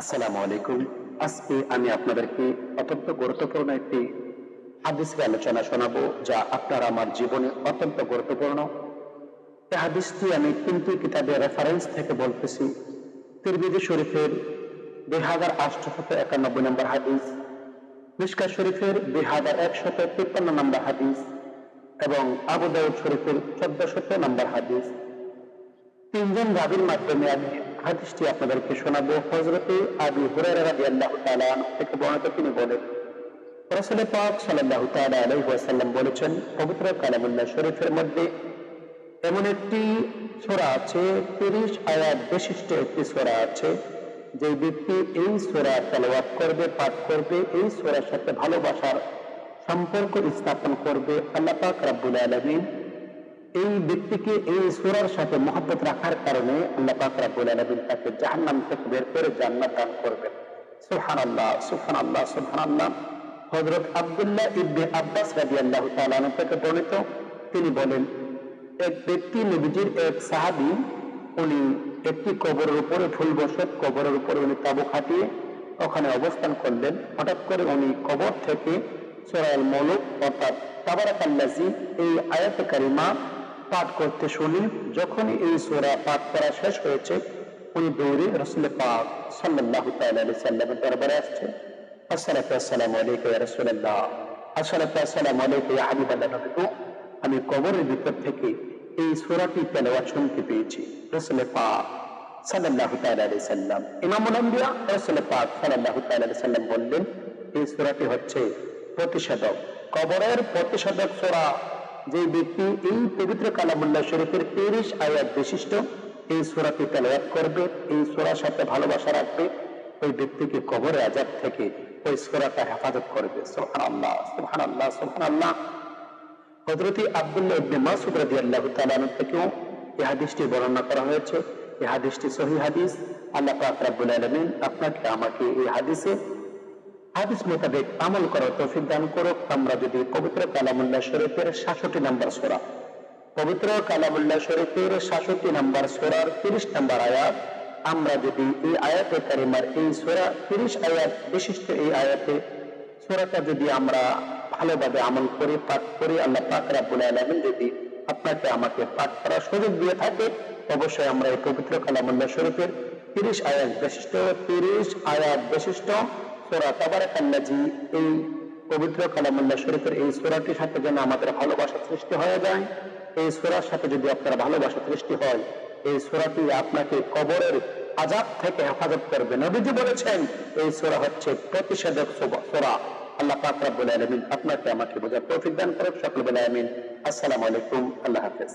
আসসালামু আলাইকুম। আজকে আমি আপনাদেরকে অত্যন্ত গুরুত্বপূর্ণ একটি হাদিসের আলোচনা শোনাবো, যা আপনার আমার জীবনে অত্যন্ত গুরুত্বপূর্ণ। হাদিসটি আমি তিনটি কিতাবের রেফারেন্স থেকে বলতেছি। তিরমিজি শরীফের দুই হাজার আটশত একানব্বই নম্বর হাদিস মিশকা শরীফের দুই হাজার একশত তিপ্পান্ন নম্বর হাদিস, এবং আবু দাউদ শরীফের চোদ্দশত নম্বর হাদিস। তিনজন রাবির মাধ্যমে আমি হাদিসটি আপনাদেরকে শোনাবো। হজরতে আবি হুরায়রা রাদিয়াল্লাহু তাআলা থেকে বর্ণিত তিনি বলেন রাসূল পাক সাল্লাল্লাহু তাআলা আলাইহি ওয়াসাল্লাম বলেছেন, পবিত্র কালামুল্লাহ শরীফের মধ্যে এমন একটি সূরা আছে 30 আয়াত বিশিষ্ট একটি সূরা আছে, যে ব্যক্তি এই সূরা তেলাওয়াত করবে, পাঠ করবে, এই সূরার সাথে ভালোবাসার সম্পর্ক স্থাপন করবে। আল্লাহ পাক রাব্বুল আলামিন এই ব্যক্তিকে এই সুরার সাথে মহব্বত রাখার কারণে আল্লাহ পাক রাব্বুল আলামিন তাকে থেকে বের করে জান্নাত দান করবেন। ইবনে আব্বাস থেকে তিনি বলেন, এক ব্যক্তি নবীজির এক সাহাবী, উনি একটি কবরের উপরে ফুল বসত কবরের উপরে উনি তাবু খাটিয়ে ওখানে অবস্থান করলেন। হঠাৎ করে উনি কবর থেকে সূরা মুলুক অর্থাৎ এই আয়াত কারিমা পাঠ করতে শুনি যখনই এই সূরা পাঠ করা শেষ হয়েছে উনি দৌড়ে রসুল পাক আলাইহি সাল্লামের দরবারে আসছে। আসসালামু আলাইকা রাসূলুল্লাহ। আসসালাতু আসসালামু আলাইকা হাবিবাল্লাহ নবী। গো, আমি কবরের ভিতর থেকে এই সূরাটি তেলাওয়াত শুনতে পেয়েছি রসুল পাক আলাইহি সাল্লাম। ইমামুল আম্বিয়া রাসূল পাক আলাইহি সাল্লাম বললেন এই সূরাটি হচ্ছে প্রতিষেধক। কবরের প্রতিষেধক সূরা যে ব্যক্তি এই পবিত্র কালামুল্লাহ শরীফের তিরিশ আয়াত বিশিষ্ট, এই সূরাটি তেলাওয়াত করবে, এই সূরার সাথে ভালোবাসা রাখবে, ওই ব্যক্তিকে কবরে আজাব থেকে ওই সূরাটা হেফাজত করবে। সুবহানাল্লাহ সুবহানাল্লাহ সুবহানাল্লাহ। হযরতি আব্দুল্লাহ ইবনে মাসউদ রাদিয়াল্লাহু তাআলা আনহু থেকেও এই হাদিসটি বর্ণনা করা হয়েছে। এই হাদিসটি সহিহ হাদিস। আল্লাহ পাক রব্বুল আলামিন আপনাকে আমাকে এই হাদিসে হাদিস মোতাবেক আমল করার তৌফিক দান করুক। আমরা যদি পবিত্র কালামুল্লাহ শরীফের সাতষট্টি নম্বর সোরা, পবিত্র কালামুল্লাহ শরীফের সাতষট্টি নম্বর সোরার তিরিশ নম্বর আয়াত, আমরা যদি এই আয়াতে কারিমার এই সোরা তিরিশ আয়াত, বিশিষ্ট এই আয়াতে সোরাটা যদি আমরা ভালোভাবে আমল করি, পাঠ করি, আল্লাহ পাক রাব্বুল আলামিন যদি আপনাকে আমাকে পাঠ করার সুযোগ দিয়ে থাকে, অবশ্যই আমরা এই পবিত্র কালামুল্লাহ শরীফের তিরিশ আয়াত বিশিষ্ট, তিরিশ আয়াত বিশিষ্ট সোরা তাবারাকাল্লাজি এই পবিত্র কালামুল্লাহ শরীফের এই সোরাটির সাথে যেন আমাদের ভালোবাসা সৃষ্টি হয়ে যায়। এই সোরার সাথে যদি আপনার ভালোবাসা সৃষ্টি হয়, এই সোরাটি আপনাকে কবরের আজাব থেকে হেফাজত করবে। নবীজি বলেছেন, এই সোরা হচ্ছে প্রতিষেধক সোরা। আল্লাহ পাক রব্বুল আলামিন আপনাকে আমাকে বোঝার তৌফিক দান করুক। সকল বলে আমিন। আসসালামু আলাইকুম। আল্লাহ হাফেজ।